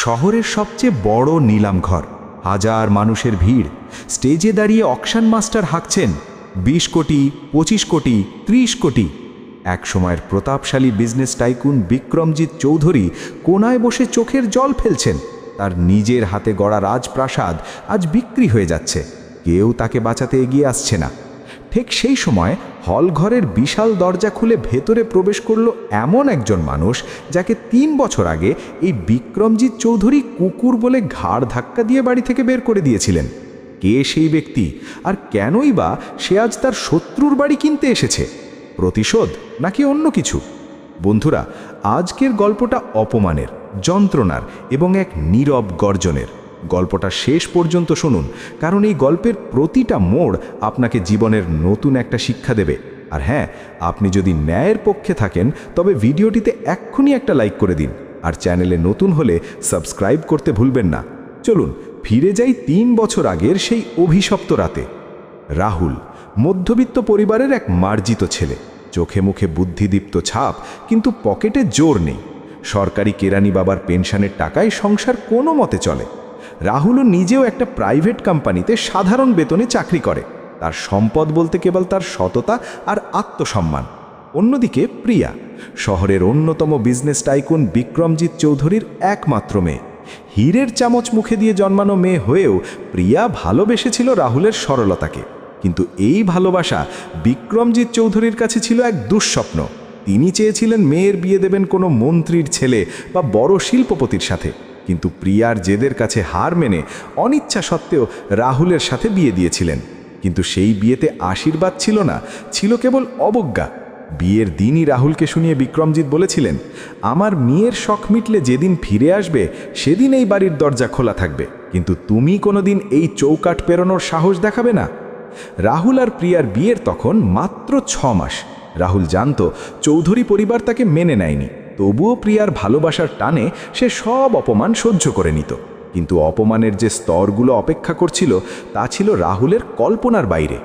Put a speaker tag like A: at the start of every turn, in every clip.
A: শহরের সবচেয়ে বড় নিলামঘর হাজার মানুষের ভিড়। স্টেজে দাঁড়িয়ে অকশান মাস্টার হাঁকছেন। বিশ কোটি, পঁচিশ কোটি, ত্রিশ কোটি। এক সময়ের প্রতাপশালী বিজনেস টাইকুন বিক্রমজিৎ চৌধুরী কোনায় বসে চোখের জল ফেলছেন। তার নিজের হাতে গড়া রাজপ্রাসাদ আজ বিক্রি হয়ে যাচ্ছে। কেউ তাকে বাঁচাতে এগিয়ে আসছে না। ঠিক সেই সময় হলঘরের বিশাল দরজা খুলে ভেতরে প্রবেশ করল এমন একজন মানুষ যাকে তিন বছর আগে এই বিক্রমজিৎ চৌধুরী কুকুর বলে ঘাড় ধাক্কা দিয়ে বাড়ি থেকে বের করে দিয়েছিলেন। কে সেই ব্যক্তি? আর কেনই বা সে আজ তার শত্রুর বাড়ি কিনতে এসেছে? প্রতিশোধ নাকি অন্য কিছু? বন্ধুরা, আজকের গল্পটা অপমানের, যন্ত্রণার এবং এক নীরব গর্জনের। গল্পটা শেষ পর্যন্ত শুনুন, কারণ এই গল্পের প্রতিটা মোড় আপনাকে জীবনের নতুন একটা শিক্ষা দেবে। আর হ্যাঁ আপনি যদি ন্যায়ের পক্ষে থাকেন, তবে ভিডিওটিতে এক্ষুনি একটা লাইক করে দিন। আর চ্যানেলে নতুন হলে সাবস্ক্রাইব করতে ভুলবেন না। চলুন, ফিরে যাই তিন বছর আগের সেই অভিশপ্ত রাতে। রাহুল, মধ্যবিত্ত পরিবারের এক মার্জিত ছেলে। চোখে মুখে বুদ্ধিদীপ্ত ছাপ, কিন্তু পকেটে জোর নেই। সরকারি কেরানি বাবার পেনশনের টাকায় সংসার কোনো মতে চলে। রাহুলও নিজেও একটা প্রাইভেট কোম্পানিতে সাধারণ বেতনে চাকরি করে। তার সম্পদ বলতে কেবল তার সততা আর আত্মসম্মান। অন্যদিকে প্রিয়া, শহরের অন্যতম বিজনেস টাইকুন বিক্রমজিৎ চৌধুরীর একমাত্র মেয়ে। হীরের চামচ মুখে দিয়ে জন্মানো মেয়ে হয়েও প্রিয়া ভালোবেসেছিল রাহুলের সরলতাকে। কিন্তু এই ভালোবাসা বিক্রমজিৎ চৌধুরীর কাছে ছিল এক দুঃস্বপ্ন। তিনি চেয়েছিলেন মেয়ের বিয়ে দেবেন কোনো মন্ত্রীর ছেলে বা বড় শিল্পপতির সাথে। কিন্তু প্রিয়ার জেদের কাছে হার মেনে অনিচ্ছা সত্ত্বেও রাহুলের সাথে বিয়ে দিয়েছিলেন। কিন্তু সেই বিয়েতে আশীর্বাদ ছিল না, ছিল কেবল অবজ্ঞা। বিয়ের দিনই রাহুলকে শুনিয়ে বিক্রমজিৎ বলেছিলেন, আমার মেয়ের শখ মিটলে যেদিন ফিরে আসবে, সেদিন এই বাড়ির দরজা খোলা থাকবে। কিন্তু তুমি কোনোদিন এই চৌকাট পেরোনোর সাহস দেখাবে না। রাহুল আর প্রিয়ার বিয়ের তখন মাত্র ছ মাস। রাহুল জানত চৌধুরী পরিবার তাকে মেনে নেয়নি। তবুও প্রিয়ার ভালোবাসার টানে সে সব অপমান সহ্য করে নিত। কিন্তু অপমানের যে স্তরগুলো অপেক্ষা করছিল, তা ছিল রাহুলের কল্পনার বাইরে।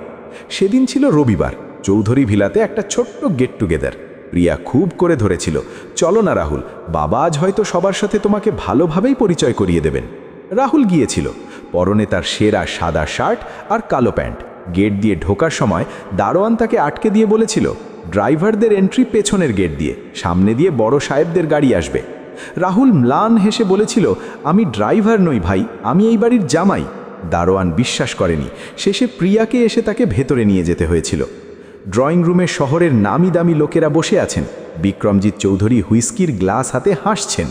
A: সেদিন ছিল রবিবার, চৌধুরী ভিলাতে একটা ছোট্ট গেট টুগেদার প্রিয়া খুব করে ধরেছিল, চলো না রাহুল, বাবা আজ হয়তো সবার সাথে তোমাকে ভালোভাবেই পরিচয় করিয়ে দেবেন। রাহুল গিয়েছিল, পরনে তার সেরা সাদা শার্ট আর কালো প্যান্ট। গেট দিয়ে ঢোকার সময় দারোয়ান তাকে আটকে দিয়ে বলেছিল ড্রাইভারদের এন্ট্রি পেছনের গেট দিয়ে, সামনে দিয়ে বড় সাহেবদের গাড়ি আসবে। রাহুল ম্লান হেসে বলেছিল, আমি ড্রাইভার নই ভাই, আমি এই বাড়ির জামাই। দারোয়ান বিশ্বাস করেনি। শেষে প্রিয়াকে এসে তাকে ভেতরে নিয়ে যেতে হয়েছিল। ড্রয়িং রুমে শহরের নামি দামি লোকেরা বসে আছেন। বিক্রমজিৎ চৌধুরী হুইস্কির গ্লাস হাতে হাসছেন।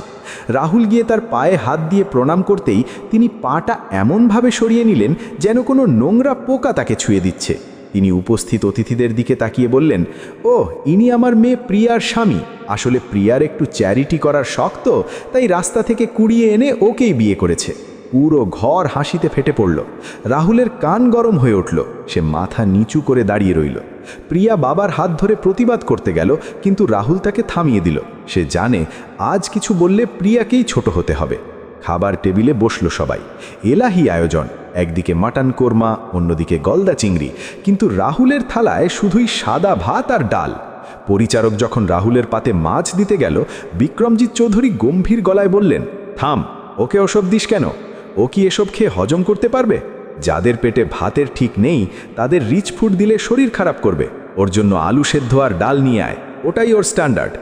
A: রাহুল গিয়ে তার পায়ে হাত দিয়ে প্রণাম করতেই তিনি পাটা এমনভাবে সরিয়ে নিলেন যেন কোনো নোংরা পোকা তাকে ছুঁয়ে দিচ্ছে। তিনি উপস্থিত অতিথিদের দিকে তাকিয়ে বললেন ও ইনি আমার মেয়ে প্রিয়ার স্বামী। আসলে প্রিয়ার একটু চ্যারিটি করার শখ তো, তাই রাস্তা থেকে কুড়িয়ে এনে ওকেই বিয়ে করেছে। পুরো ঘর হাসিতে ফেটে পড়ল। রাহুলের কান গরম হয়ে উঠল। সে মাথা নিচু করে দাঁড়িয়ে রইল। প্রিয়া বাবার হাত ধরে প্রতিবাদ করতে গেল, কিন্তু রাহুল তাকে থামিয়ে দিল। সে জানে, আজ কিছু বললে প্রিয়াকেই ছোট হতে হবে। খাবার টেবিলে বসল সবাই। এলাহি আয়োজন। একদিকে মাটন কোরমা, অন্যদিকে গলদা চিংড়ি। কিন্তু রাহুলের থালায় শুধুই সাদা ভাত আর ডাল। পরিচারক যখন রাহুলের পাতে মাছ দিতে গেল, বিক্রমজিৎ চৌধুরী গম্ভীর গলায় বললেন, থাম, ওকে ওসব দিস কেন? ও কি এসব খেয়ে হজম করতে পারবে? যাদের পেটে ভাতের ঠিক নেই, তাদের রিচ ফুড দিলে শরীর খারাপ করবে। ওর জন্য আলু সেদ্ধ আর ডাল নিয়ে আয়। ওটাই ওর স্ট্যান্ডার্ড।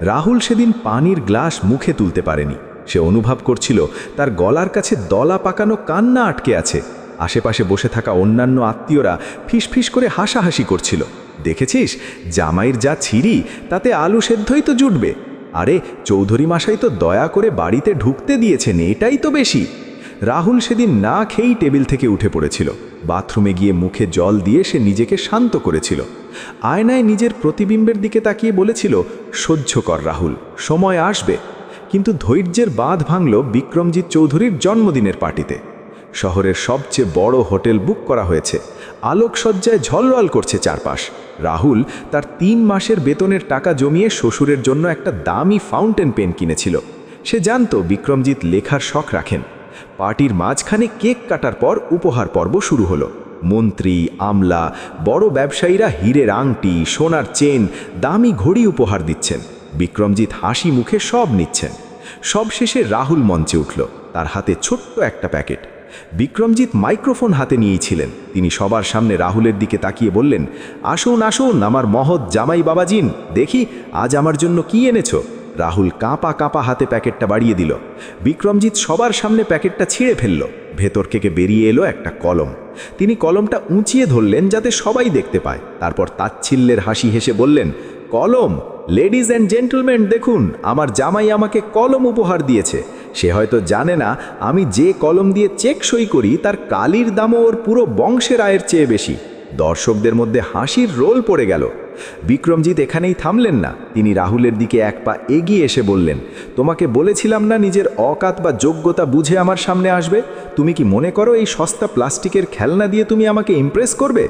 A: রাহুল সেদিন পানির গ্লাস মুখে তুলতে পারেনি। সে অনুভব করছিল তার গলার কাছে দলা পাকানো কান্না আটকে আছে। আশেপাশে বসে থাকা অন্যান্য আত্মীয়রা ফিসফিস করে হাসাহাসি করছিল। দেখেছিস, জামাইয়ের যা ছিঁড়ি, তাতে আলু সেদ্ধই তো জুটবে। আরে, চৌধুরী মাসাই তো দয়া করে বাড়িতে ঢুকতে দিয়েছেন, এটাই তো বেশি। রাহুল সেদিন না খেয়েই টেবিল থেকে উঠে পড়েছিল। বাথরুমে গিয়ে মুখে জল দিয়ে সে নিজেকে শান্ত করেছিল। আয়নায় নিজের প্রতিবিম্বের দিকে তাকিয়ে বলেছিল, সহ্য কর রাহুল, সময় আসবে। কিন্তু ধৈর্যের বাঁধ ভাঙল বিক্রমজিৎ চৌধুরীর জন্মদিনের পার্টিতে। শহরের সবচেয়ে বড় হোটেল বুক করা হয়েছে। আলোকসজ্জায় ঝলরল করছে চারপাশ। রাহুল তার তিন মাসের বেতনের টাকা জমিয়ে শ্বশুরের জন্য একটা দামি ফাউন্টেন পেন কিনেছিল। সে জানত বিক্রমজিৎ লেখার শখ রাখেন। পার্টির মাঝখানে কেক কাটার পর উপহার পর্ব শুরু হলো। মন্ত্রী, আমলা, বড় ব্যবসায়ীরা হীরের আংটি, সোনার চেন, দামি ঘড়ি উপহার দিচ্ছেন। বিক্রমজিৎ হাসি মুখে সব নিচ্ছেন। সবশেষে রাহুল মঞ্চে উঠল, তার হাতে ছোট্ট একটা প্যাকেট। বিক্রমজিৎ মাইক্রোফোন হাতে নিয়েছিলেন। তিনি সবার সামনে রাহুলের দিকে তাকিয়ে বললেন, আসুন আসুন, আমার মহৎ জামাই বাবাজিন, দেখি আজ আমার জন্য কি এনেছো? রাহুল কাঁপা কাঁপা হাতে প্যাকেটটা বাড়িয়ে দিল। বিক্রমজিৎ সবার সামনে প্যাকেটটা ছিঁড়ে ফেলল। ভেতর থেকে বেরিয়ে এলো একটা কলম। তিনি কলমটা উঁচিয়ে ধরলেন যাতে সবাই দেখতে পায়। তারপর তাচ্ছিল্যের হাসি হেসে বললেন কলম। লেডিজ অ্যান্ড জেন্টলম্যান দেখুন, আমার জামাই আমাকে কলম উপহার দিয়েছে। সে হয়তো জানে না, আমি যে কলম দিয়ে চেক সই করি, তার কালির দামও ওর পুরো বংশের আয়ের চেয়ে বেশি। দর্শকদের মধ্যে হাসির রোল পড়ে গেল। বিক্রমজিৎ এখানেই থামলেন না। তিনি রাহুলের দিকে এক পা এগিয়ে এসে বললেন, তোমাকে বলেছিলাম না নিজের অকাত বা যোগ্যতা বুঝে আমার সামনে আসবে? তুমি কি মনে করো এই সস্তা প্লাস্টিকের খেলনা দিয়ে তুমি আমাকে ইমপ্রেস করবে?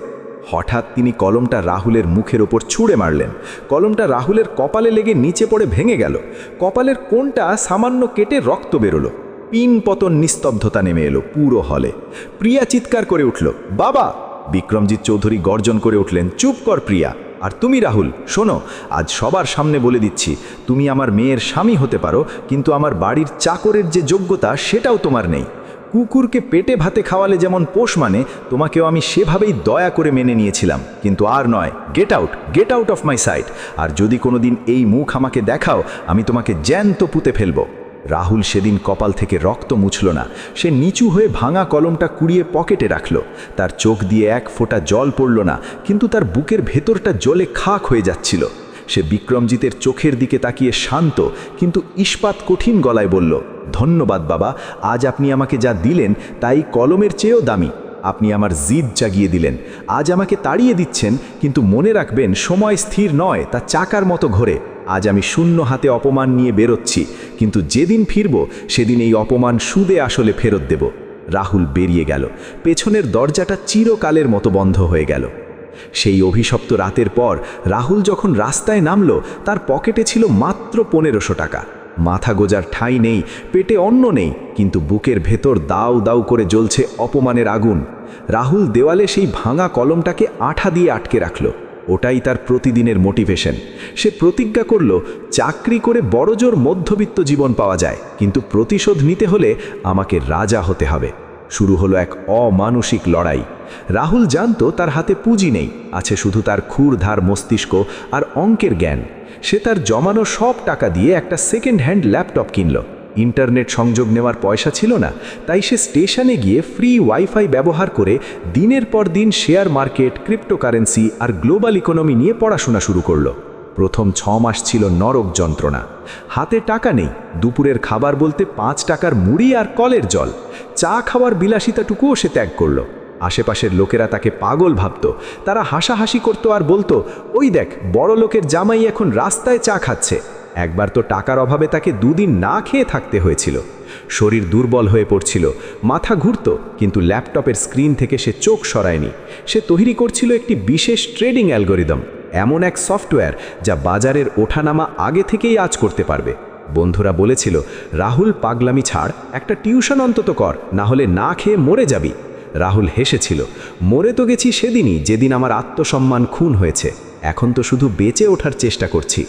A: হঠাৎ তিনি কলমটা রাহুলের মুখের ওপর ছুঁড়ে মারলেন। কলমটা রাহুলের কপালে লেগে নিচে পড়ে ভেঙে গেল। কপালের কোনটা সামান্য কেটে রক্ত বেরোলো। পিন পতন নিস্তব্ধতা নেমে এলো পুরো হলে। প্রিয়া চিৎকার করে উঠল, বাবা! বিক্রমজিৎ চৌধুরী গর্জন করে উঠলেন, চুপ কর প্রিয়া। আর তুমি রাহুল, শোনো, আজ সবার সামনে বলে দিচ্ছি, তুমি আমার মেয়ের স্বামী হতে পারো, কিন্তু আমার বাড়ির চাকরের যে যোগ্যতা, সেটাও তোমার নেই। কুকুরকে পেটে ভাতে খাওয়ালে যেমন পোষ মানে তোমাকেও আমি সেভাবেই দয়া করে মেনে নিয়েছিলাম। কিন্তু আর নয় get out get out of my sight আর যদি কোনোদিন এই মুখ আমাকে দেখাও, আমি তোমাকে জ্যান্ত পুঁতে ফেলব। রাহুল সেদিন কপাল থেকে রক্ত মুছল না। সে নিচু হয়ে ভাঙা কলমটা কুড়িয়ে পকেটে রাখল। তার চোখ দিয়ে এক ফোঁটা জল পড়ল না, কিন্তু তার বুকের ভেতরটা জলে খাক হয়ে যাচ্ছিল। সে বিক্রমজিতের চোখের দিকে তাকিয়ে শান্ত, কিন্তু ইস্পাত কঠিন গলায় বলল, ধন্যবাদ বাবা, আজ আপনি আমাকে যা দিলেন তাই কলমের চেয়েও দামি। আপনি আমার জিদ জাগিয়ে দিলেন। আজ আমাকে তাড়িয়ে দিচ্ছেন, কিন্তু মনে রাখবেন সময় স্থির নয়, তা চাকার মতো ঘোরে। আজ আমি শূন্য হাতে অপমান নিয়ে বেরোচ্ছি, কিন্তু যেদিন ফিরব, সেদিন এই অপমান সুদে আসলে ফেরত দেব। রাহুল বেরিয়ে গেল। পেছনের দরজাটা চিরকালের মতো বন্ধ হয়ে গেল। সেই অভিশপ্ত রাতের পর রাহুল যখন রাস্তায় নামল, তার পকেটে ছিল মাত্র পনেরোশো টাকা। মাথা গোজার ঠাঁই নেই, পেটে অন্ন নেই, কিন্তু বুকের ভেতর দাউ দাউ করে জ্বলছে অপমানের আগুন। রাহুল দেওয়ালে সেই ভাঙা কলমটাকে আঠা দিয়ে আটকে রাখল। ওটাই তার প্রতিদিনের মোটিভেশন। সে প্রতিজ্ঞা করল, চাকরি করে বড়জোর মধ্যবিত্ত জীবন পাওয়া যায়, কিন্তু প্রতিশোধ নিতে হলে আমাকে রাজা হতে হবে। শুরু হলো এক অমানসিক লড়াই। রাহুল জানত তার হাতে পুঁজি নেই, আছে শুধু তার ক্ষুরধার মস্তিষ্ক আর অঙ্কের জ্ঞান। সে তার জমানো সব টাকা দিয়ে একটা সেকেন্ড হ্যান্ড ল্যাপটপ কিনল। ইন্টারনেট সংযোগ নেওয়ার পয়সা ছিল না, তাই সে স্টেশনে গিয়ে ফ্রি ওয়াইফাই ব্যবহার করে দিনের পর দিন শেয়ার মার্কেট ক্রিপ্টোকারেন্সি আর গ্লোবাল ইকোনমি নিয়ে পড়াশোনা শুরু করল। প্রথম ছ মাস ছিল নরক যন্ত্রণা। হাতে টাকা নেই, দুপুরের খাবার বলতে পাঁচ টাকার মুড়ি আর কলের জল। চা খাওয়ার বিলাসিতাটুকুও সে ত্যাগ করল। আশেপাশের লোকেরা তাকে পাগল ভাবত। তারা হাসাহাসি করতো আর বলতো, ওই দেখ, বড় লোকের জামাই এখন রাস্তায় চা খাচ্ছে। একবার তো টাকার অভাবে তাকে দুদিন না খেয়ে থাকতে হয়েছিল। শরীর দুর্বল হয়ে পড়ছিল, মাথা ঘুরত, কিন্তু ল্যাপটপের স্ক্রিন থেকে সে চোখ সরায়নি। সে তৈরি করছিল একটি বিশেষ ট্রেডিং অ্যালগোরিদম, এমন এক সফটওয়্যার যা বাজারের ওঠানামা আগে থেকেই আজ করতে পারবে। বন্ধুরা বলেছিল, রাহুল পাগলামি ছাড়, একটা টিউশন অন্তত কর, না হলে না খেয়ে মরে যাবি। রাহুল হেসেছিল, মরে তো গেছি সেদিনই, যেদিন আমার আত্মসম্মান খুন হয়েছে। এখন তো শুধু বেঁচে ওঠার চেষ্টা করছি।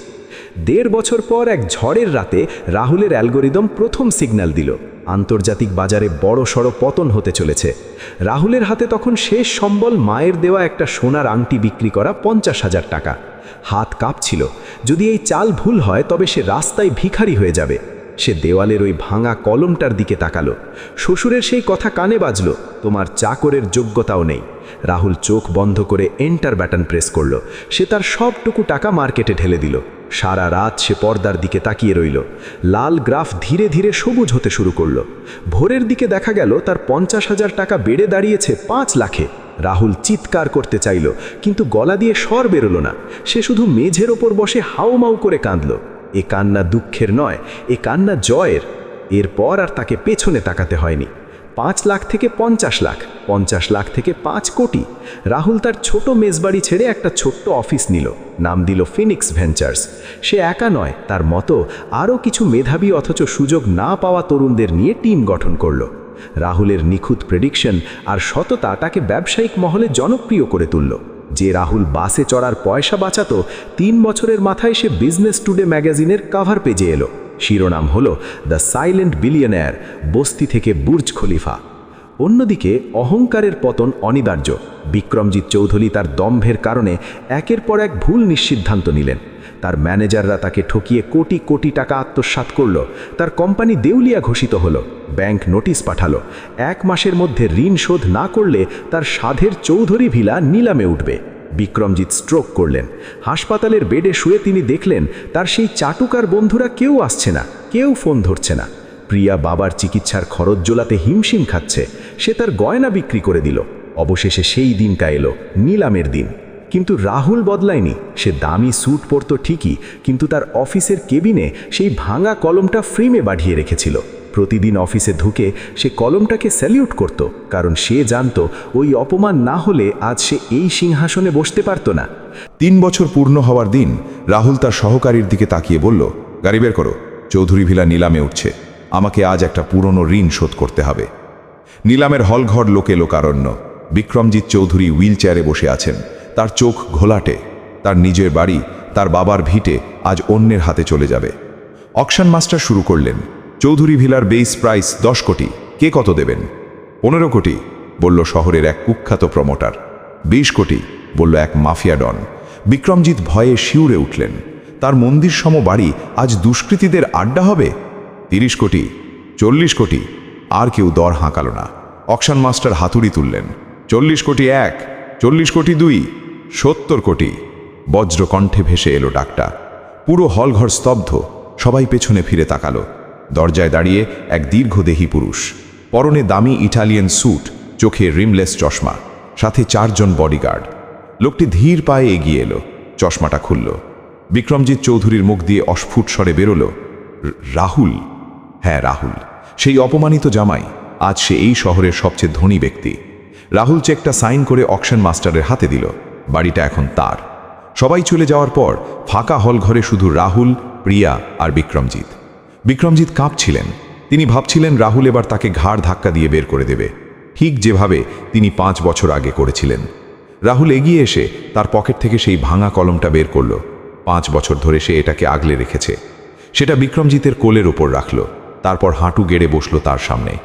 A: দেড় বছর পর এক ঝড়ের রাতে রাহুলের অ্যালগোরিদম প্রথম সিগন্যাল দিল। আন্তর্জাতিক বাজারে বড় সড়ো পতন হতে চলেছে। রাহুলের হাতে তখন শেষ সম্বল মায়ের দেওয়া একটা সোনার আংটি বিক্রি করা পঞ্চাশ হাজার টাকা। হাত কাঁপছিল। যদি এই চাল ভুল হয়, তবে সে রাস্তায় ভিখারি হয়ে যাবে। সে দেওয়ালের ওই ভাঙা কলমটার দিকে তাকালো। শ্বশুরের সেই কথা কানে বাজল, তোমার চাকরের যোগ্যতাও নেই। রাহুল চোখ বন্ধ করে এন্টার ব্যাটন প্রেস করল। সে তার সবটুকু টাকা মার্কেটে ঢেলে দিল। সারা রাত সে পর্দার দিকে তাকিয়ে রইল। লাল গ্রাফ ধীরে ধীরে সবুজ হতে শুরু করল। ভোরের দিকে দেখা গেল, তার পঞ্চাশ হাজার টাকা বেড়ে দাঁড়িয়েছে পাঁচ লাখে। রাহুল চিৎকার করতে চাইল, কিন্তু গলা দিয়ে স্বর বেরোলো না। সে শুধু মেঝের ওপর বসে হাউমাউ করে কাঁদল। এ কান্না দুঃখের নয়, এ কান্না জয়ের। এরপর আর তাকে পেছনে তাকাতে হয়নি। পাঁচ লাখ থেকে পঞ্চাশ লাখ পঞ্চাশ লাখ থেকে পাঁচ কোটি। রাহুল তার ছোট মেজবাড়ি ছেড়ে একটা ছোট্ট অফিস নিল, নাম দিল ফিনিক্স ভেঞ্চার্স। সে একা নয়, তার মতো আরও কিছু মেধাবী অথচ সুযোগ না পাওয়া তরুণদের নিয়ে টিম গঠন করল। রাহুলের নিখুঁত প্রেডিকশন আর সততা তাকে ব্যবসায়িক মহলে জনপ্রিয় করে তুলল। যে রাহুল বাসে চড়ার পয়সা বাঁচাতো, তিন বছরের মাথায় সে বিজনেস টুডে ম্যাগাজিনের কাভার পেজে এলো। শিরোনাম হল দ্য সাইলেন্ট বিলিয়নার বস্তি থেকে বুর্জ খলিফা। অন্যদিকে অহংকারের পতন অনিবার্য। বিক্রমজিৎ চৌধুরী তার দম্ভের কারণে একের পর এক ভুল নিঃসিদ্ধান্ত নিলেন। তার ম্যানেজাররা তাকে ঠকিয়ে কোটি কোটি টাকা আত্মসাৎ করল। তার কোম্পানি দেউলিয়া ঘোষিত হলো। ব্যাংক নোটিশ পাঠালো। এক মাসের মধ্যে ঋণ শোধ না করলে তার সাধের চৌধুরী ভিলা নিলামে উঠবে। বিক্রমজিৎ স্ট্রোক করলেন। হাসপাতালের বেডে শুয়ে তিনি দেখলেন, তার সেই চাটুকার বন্ধুরা কেউ আসছে না, কেউ ফোন ধরছে না। প্রিয়া বাবার চিকিৎসার খরচ জোলাতে হিমশিম খাচ্ছে। সে তার গয়না বিক্রি করে দিল। অবশেষে সেই দিনটা এলো, নিলামের দিন। কিন্তু রাহুল বদলায়নি। সে দামি স্যুট পরত ঠিকই, কিন্তু তার অফিসের কেবিনে সেই ভাঙা কলমটা ফ্রেমে বাঁধিয়ে রেখেছিল। প্রতিদিন অফিসে ঢুকে সে কলমটাকে স্যালিউট করত, কারণ সে জানত ওই অপমান না হলে আজ সে এই সিংহাসনে বসতে পারত না।
B: তিন বছর পূর্ণ হওয়ার দিন রাহুল তার সহকারীর দিকে তাকিয়ে বলল, গাড়ি বের করো। চৌধুরী ভিলা নিলামে উঠছে। আমাকে আজ একটা পুরনো ঋণ শোধ করতে হবে। নিলামের হলঘর লোকে লোকারণ্য। বিক্রমজিৎ চৌধুরী হুইল চেয়ারে বসে আছেন। তার চোখ ঘোলাটে, তার নিজের বাড়ি, তার বাবার ভিটে আজ অন্যের হাতে চলে যাবে। অকশন মাস্টার শুরু করলেন, চৌধুরী ভিলার বেস প্রাইস দশ কোটি, কে কত দেবেন? পনেরো কোটি, বলল শহরের এক কুখ্যাত প্রমোটার। বিশ কোটি, বলল এক মাফিয়া ডন। বিক্রমজিৎ ভয়ে শিউরে উঠলেন, তার মন্দির সম বাড়ি আজ দুষ্কৃতীদের আড্ডা হবে? তিরিশ কোটি, চল্লিশ কোটি, আর কেউ দর হাঁকাল না। অকশন মাস্টার হাতুড়ি তুললেন, চল্লিশ কোটি এক, চল্লিশ কোটি দুই সত্তর কোটি। বজ্র কণ্ঠে ভেসে এলো ডাকটা। পুরো হলঘর স্তব্ধ। সবাই পেছনে ফিরে তাকালো। দরজায় দাঁড়িয়ে এক দীর্ঘদেহী পুরুষ। পরনে দামি ইটালিয়ান স্যুট, চোখে রিমলেস চশমা, সাথে চারজন বডিগার্ড। লোকটি ধীর পায়ে এগিয়ে এলো। চশমাটা খুলল। বিক্রমজিৎ চৌধুরীর মুখ দিয়ে অস্ফুট স্বরে বেরোলো রাহুল? হ্যাঁ রাহুল। সেই অপমানিত জামাই। আজ সে এই শহরের সবচেয়ে ধনী ব্যক্তি। রাহুল চেকটা সাইন করে অকশন মাস্টারের হাতে দিল। বাড়িটা এখন তার। সবাই চলে যাওয়ার পর ফাঁকা হল ঘরে শুধু রাহুল, প্রিয়া আর বিক্রমজিৎ। বিক্রমজিৎ কাঁপছিলেন। তিনি ভাবছিলেন রাহুল এবার তাকে ঘাড় ধাক্কা দিয়ে বের করে দেবে। ঠিক যেভাবে তিনি পাঁচ বছর আগে করেছিলেন। রাহুল এগিয়ে এসে তার পকেট থেকে সেই ভাঙা কলমটা বের করল। পাঁচ বছর ধরে সে এটাকে আগলে রেখেছে। সেটা বিক্রমজিতের কোলের ওপর রাখল। তারপর হাঁটু গেড়ে বসল তার সামনে।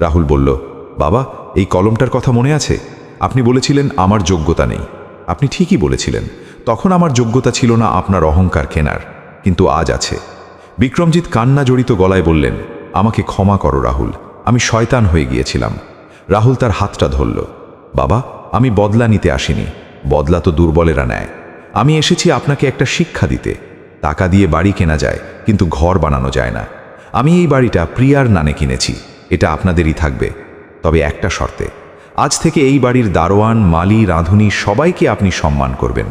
B: রাহুল বলল, বাবা, এই কলমটার কথা মনে আছে? আপনি বলেছিলেন আমার যোগ্যতা নেই। আপনি ঠিকই বলেছিলেন, তখন আমার যোগ্যতা ছিল না আপনার অহংকার কেনার, কিন্তু আজ আছে। বিক্রমজিৎ কান্না জড়িত গলায় বললেন, আমাকে ক্ষমা করো রাহুল, আমি শয়তান হয়ে গিয়েছিলাম। রাহুল তার হাতটা ধরল, বাবা, আমি বদলা নিতে আসিনি, বদলা তো দুর্বলেরা নেয়। আমি এসেছি আপনাকে একটা শিক্ষা দিতে, টাকা দিয়ে বাড়ি কেনা যায়, কিন্তু ঘর বানানো যায় না। আমি এই বাড়িটা প্রিয়ার নানে কিনেছি, এটা আপনাদেরই থাকবে, তবে একটা শর্তে আজ থেকে এই বাড়ির দারোয়ান, মালি, রাঁধুনি সবাইকে আপনি সম্মান করবেন।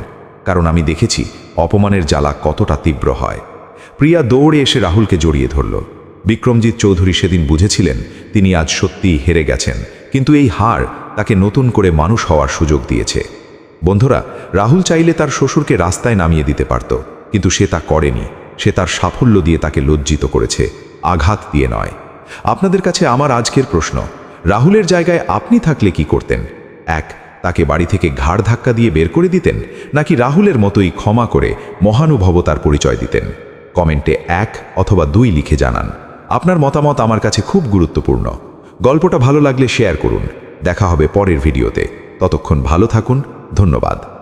B: কারণ আমি দেখেছি অপমানের জ্বালা কতটা তীব্র হয়। প্রিয়া দৌড়ে এসে রাহুলকে জড়িয়ে ধরল। বিক্রমজিৎ চৌধুরী সেদিন বুঝেছিলেন তিনি আজ সত্যিই হেরে গেছেন, কিন্তু এই হার তাকে নতুন করে মানুষ হওয়ার সুযোগ দিয়েছে। বন্ধুরা, রাহুল চাইলে তার শ্বশুরকে রাস্তায় নামিয়ে দিতে পারত, কিন্তু সে তা করেনি। সে তার সাফল্য দিয়ে তাকে লজ্জিত করেছে, আঘাত দিয়ে নয়। আপনাদের কাছে আমার আজকের প্রশ্ন রাহুলের জায়গায় আপনি থাকলে কি করতেন? এক, তাকে বাড়ি থেকে ঘাড় ধাক্কা দিয়ে বের করে দিতেন, নাকি রাহুলের মতোই ক্ষমা করে মহানুভবতার পরিচয় দিতেন? কমেন্টে এক অথবা দুই লিখে জানান। আপনার মতামত আমার কাছে খুব গুরুত্বপূর্ণ। গল্পটা ভালো লাগলে শেয়ার করুন। দেখা হবে পরের ভিডিওতে। ততক্ষণ ভালো থাকুন। ধন্যবাদ।